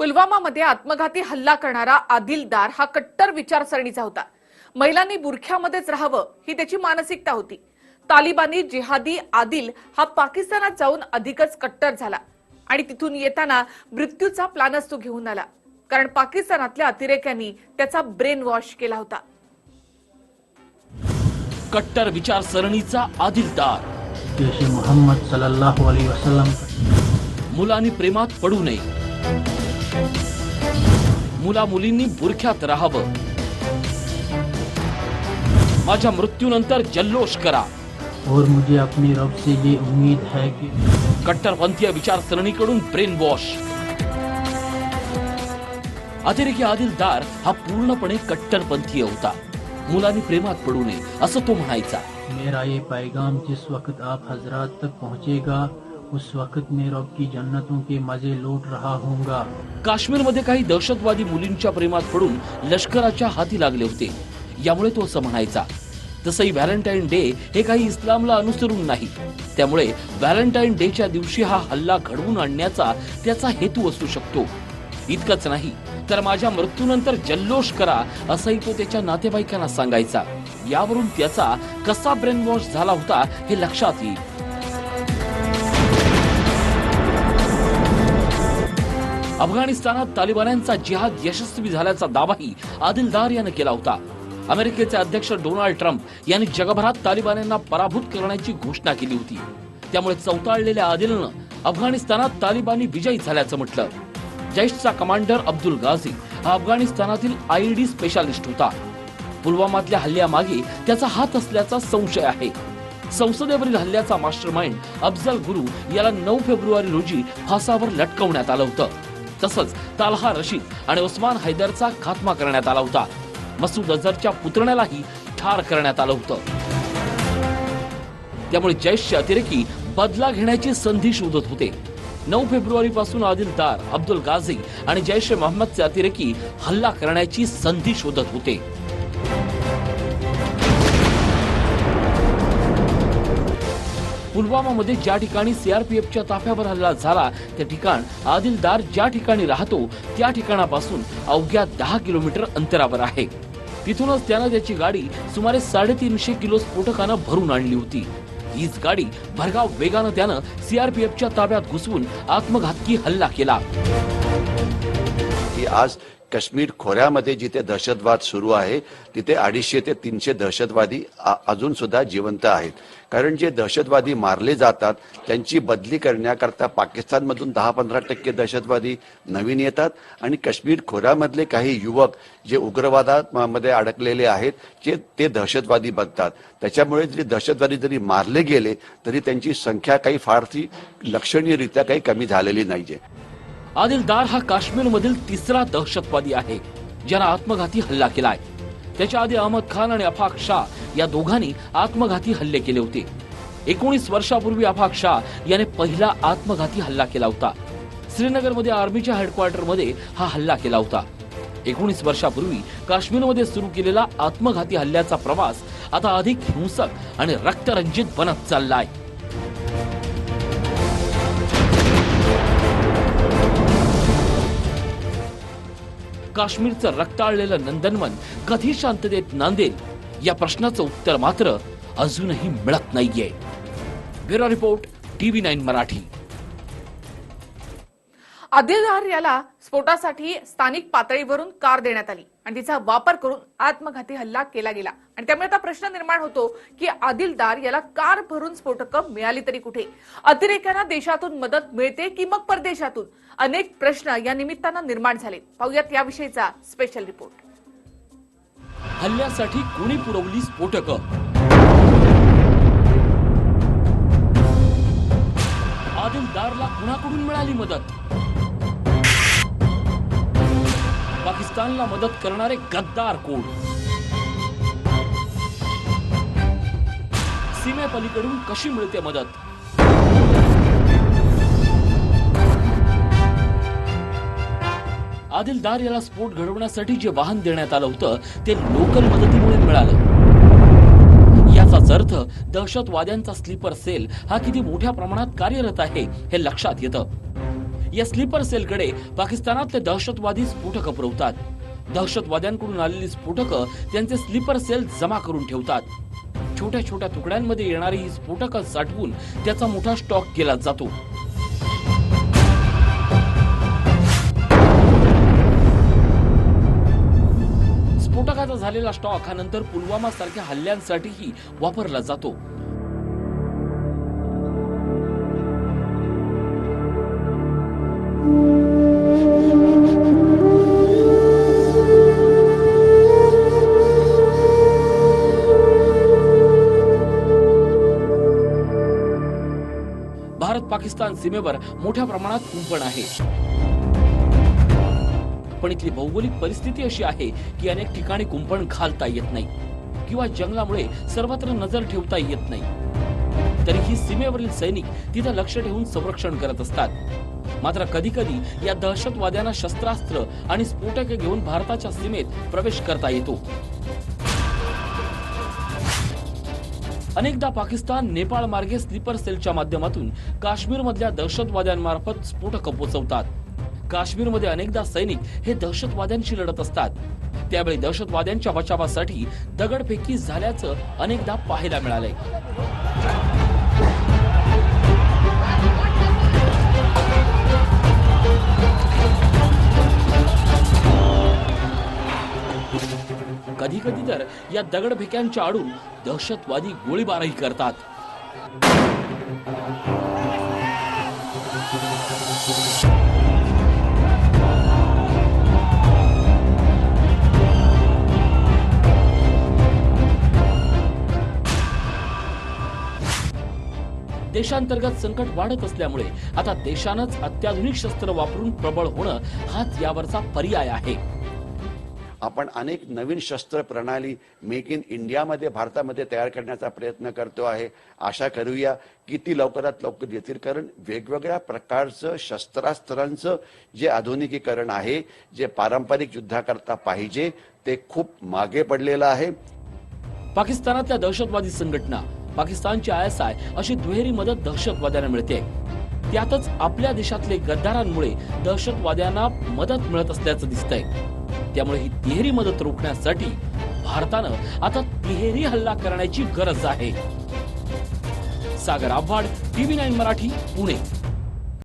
पुलवामामध्ये आत्मघाती हल्ला करणारा आदिलदार हा कट्टर विचारसरणीचा होता. महिलांनी बुरख्यामध्येच राहावं ही त्याची मानसिकता होती. तालिबानी जिहादी आदिल हा पाकिस्तानात जाऊन अधिकच कट्टर झाला आणि तिथून येताना मृत्यूचा प्लानच तो घेऊन आला. कारण पाकिस्तानातल्या अतिरेक्यांनी त्याचा ब्रेन वॉश केला होता. कट्टर विचारसरणीचा आदिलदार. जैसे मोहम्मद सल्लल्लाहु अलैहि वसल्लम मुलांनी प्रेमात पडू नये. मुला मुलींनी बुरख्यात राहावं. माझ्या मृत्यूनंतर जल्लोष करा. और मुझे अपने रब से ये उम्मीद है कि कट्टरपंथीय विचारसरणीकडून ब्रेन वॉश अतिरेकी आदिलदार हा पूर्णपणे कट्टरपंथीय होता. मुलांनी प्रेमात पडू नये असं तो म्हणायचा. मेरा ये पैगाम जिस वक्त आप हजरात तक पहुंचेगा उस वक्त मैं रब की जन्नतों के मजे लूट रहा होऊंगा। काश्मीरमध्ये काही दहशतवादी मुलींच्या प्रेमात पडून लष्कराच्या हाती लागले होते. यामुळे तो असं म्हणायचा तसंही व्हॅलेंटाईन डे हे काही इस्लामला अनुसरून नाही. त्यामुळे व्हॅलेंटाईन डेच्या दिवशी हा हल्ला घडवून आणण्याचा त्याचा हेतू असू शकतो. इतकंच नाही तर माझ्या मृत्यूनंतर जल्लोष करा असंही तो त्याच्या नातेवाईकांना सांगायचा. यावरून त्याचा कसा ब्रेन वॉश झाला होता हे लक्षात येईल. अफगाणिस्तानात तालिबान्यांचा जिहाद यशस्वी झाल्याचा दावाही आदिलदार यानं केला होता. अमेरिकेचे अध्यक्ष डोनाल्ड ट्रम्प यांनी जगभरात तालिबान्यांना पराभूत करण्याची घोषणा केली होती. त्यामुळे चौताळलेल्या आदिलनं अफगाणिस्तानात तालिबानी विजयी झाल्याचं म्हटलं. जैशचा कमांडर अब्दुल गाझी हा अफगाणिस्तानातील आयईडी स्पेशालिस्ट होता. पुलवामातल्या हल्ल्यामागे त्याचा हात असल्याचा संशय आहे. संसदेवरील हल्ल्याचा मास्टर माइंड अफजल गुरु याला नऊ फेब्रुवारी रोजी फासावर लटकवण्यात आलं होतं. तसंच तालहा रशीद आणि उस्मान हैदरचा खात्मा करण्यात आला होता. मसूद अझरच्या पुतण्यालाही ठार करण्यात आलं होतं. त्यामुळे जैशचे अतिरेकी बदला घेण्याची संधी शोधत होते. नऊ फेब्रुवारी पासून आदिलदार अब्दुल गाझी आणि जैश ए मोहम्मदचे अतिरेकी हल्ला करण्याची संधी शोधत होते. पुलवामामध्ये ज्या ठिकाणी सीआरपीएफच्या ताफ्यावर हल्ला झाला त्या ठिकाण आदिलदार ज्या ठिकाणी राहतो त्या ठिकाणापासून अवघ्या दहा किलोमीटर अंतरावर आहे. तिथूनच त्यानं त्याची गाडी सुमारे साडेतीनशे किलो स्फोटकानं भरून आणली होती. हीच गाडी भरगाव वेगानं त्यानं सीआरपीएफच्या ताब्यात घुसवून आत्मघातकी हल्ला केला. आज काश्मीर खोऱ्यामध्ये जिथे दहशतवाद सुरू आहे तिथे अडीचशे ते तीनशे दहशतवादी आ- अजून सुद्धा जिवंत आहेत. कारण जे दहशतवादी मारले जातात त्यांची बदली करण्याकरता पाकिस्तानमधून दहा पंधरा टक्के दहशतवादी नवीन येतात आणि काश्मीर खोऱ्यामधले काही युवक जे उग्रवादामध्ये अडकलेले आहेत जे ते दहशतवादी बनतात. त्याच्यामुळे जरी दहशतवादी जरी मारले गेले तरी त्यांची संख्या काही फारशी लक्षणीयरित्या काही कमी झालेली नाहीये. आदिलदार हा काश्मीरमधील तिसरा दहशतवादी आहे ज्यानं आत्मघाती हल्ला केलाय. त्याच्या आधी अहमद खान आणि अफाक शाह या दोघांनी आत्मघाती हल्ले केले होते. एकोणीस वर्षापूर्वी अफाक शाह याने पहिला आत्मघाती हल्ला केला होता. श्रीनगरमध्ये आर्मीच्या हेडक्वार्टरमध्ये हा हल्ला केला होता. एकोणीस वर्षापूर्वी काश्मीरमध्ये सुरू केलेला आत्मघाती हल्ल्याचा प्रवास आता अधिक हिंसक आणि रक्तरंजित बनत चाललाय. काश्मीरचं रक्ताळलेलं नंदनवन कधी शांततेत नांदेल? या प्रश्नाचं उत्तर मात्र अजूनही मिळत नाहीये. Bureau report TV nine Marathi. आदिलदार याला स्फोटासाठी स्थानिक पातळीवरून कार देण्यात आली. आणि तिचा वापर करून आत्मघाती हल्ला केला गेला. आणि त्यामुळे आता प्रश्न निर्माण होतो की आदिलदार याला कार भरून स्फोटक मिळाली तरी कुठे? अतिरेक्यांना देशातून मदत मिळते की मग परदेशातून? अनेक प्रश्न या निमित्तानं निर्माण झाले. पाहूयात याविषयीचा स्पेशल रिपोर्ट हल्ल्यासाठी कोणी पुरवली स्फोटक? आदिलदारला कुणाकडून मिळाली मदत? पाकिस्तानला मदत करणारे गद्दार कोण? सीमेपलीकडून कशी मिळते मदत? आदिलदार याला स्फोट घडवण्यासाठी जे वाहन देण्यात आलं होतं ते लोकल मदतीमुळे मिळालं. याचाच अर्थ दहशतवाद्यांचा स्लीपर सेल हा किती मोठ्या प्रमाणात कार्यरत आहे हे लक्षात येतं. या स्लीपर सेलकडे पाकिस्तानातले दहशतवादी स्फोटकं पुरवतात. दहशतवाद्यांकडून आलेली स्फोटकं त्यांचे स्लीपर सेल जमा करून ठेवतात. छोट्या छोट्या तुकड्यांमध्ये येणारी ही स्फोटकं साठवून त्याचा मोठा स्टॉक केला जातो. स्फोटकाचा झालेला स्टॉक हा नंतर पुलवामा सारख्या हल्ल्यांसाठीही वापरला जातो. पाकिस्तान सीमेवर मोठ्या प्रमाणात कुंपण आहे. पण इथली भौगोलिक परिस्थिती अशी आहे की अनेक ठिकाणी कुंपण घालता येत नाही किंवा जंगलामुळे सर्वत्र नजर ठेवता येत नाही. तरीही सीमेवरील सैनिक तिथं लक्ष ठेवून संरक्षण करत असतात. मात्र कधी कधी या दहशतवाद्यांना शस्त्रास्त्र आणि स्फोटके घेऊन भारताच्या सीमेत प्रवेश करता येतो. अनेकदा पाकिस्तान नेपाळ मार्गे स्लीपर सेलच्या माध्यमातून काश्मीर मधल्या दहशतवाद्यांमार्फत स्फोटकं पोचवतात. काश्मीरमध्ये अनेकदा सैनिक हे दहशतवाद्यांशी लढत असतात. त्यावेळी दहशतवाद्यांच्या बचावासाठी दगडफेकी झाल्याचं अनेकदा पाहायला मिळालंय. कधी कधी तर या दगडफेक्यांच्या आडून दहशतवादी गोळीबारही करतात. देशांतर्गत संकट वाढत असल्यामुळे आता देशानंच अत्याधुनिक शस्त्र वापरून प्रबळ होणं हाच यावरचा पर्याय आहे. आपण अनेक नवीन शस्त्र प्रणाली मेक इन इंडियामध्ये भारतामध्ये तयार करण्याचा प्रयत्न करतो आहे. आशा करूया की ती लवकरात लवकर येतील कारण वेगवेगळ्या प्रकारचं शस्त्रास्त्रांचं जे आधुनिकीकरण आहे जे पारंपरिक युद्धाकरता पाहिजे ते खूप मागे पडलेलं आहे. पाकिस्तानातल्या दहशतवादी संघटना पाकिस्तानची आय एस आय अशी दुहेरी मदत दहशतवाद्यांना मिळते. त्यातच आपल्या देशातले गद्दारांमुळे दहशतवाद्यांना मदत मिळत असल्याचं दिसतंय. त्यामुळे ही तिहेरी मदत रोखण्यासाठी भारतानं आता तिहेरी हल्ला करण्याची गरज आहे. Sagar Awhad TV nine Marathi Pune.